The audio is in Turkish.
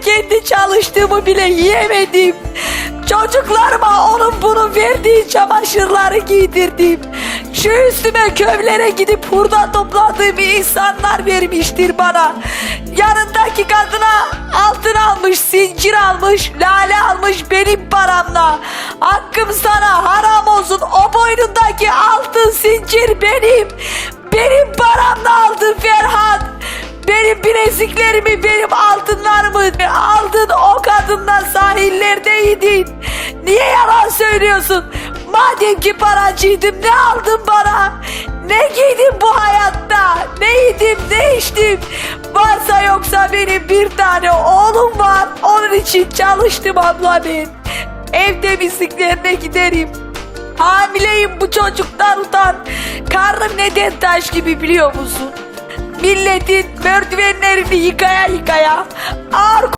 Kendi çalıştığımı bile yiyemedim. Çocuklarıma onun bunun verdiği çamaşırları giydirdim. Şu üstüme kövlere gidip hurda topladığım insanlar vermiştir bana. Yanındaki kadına altın almış, zincir almış, lale almış benim paramla. Hakkım sana haram olsun o boynundaki altın zincir. Benim Benim bileziklerimi, benim altınlarımı aldın o kadınla sahillerdeydin. Niye yalan söylüyorsun? Madem ki paracıydım ne aldın bana? Ne giydim bu hayatta? Ne yedim, ne içtim? Varsa yoksa benim bir tane oğlum var. Onun için çalıştım abla ben. Ev temizliklerine giderim. Hamileyim bu çocuktan utan. Karnım neden taş gibi biliyor musun? Milletin merdivenlerini yıkaya yıkaya ağır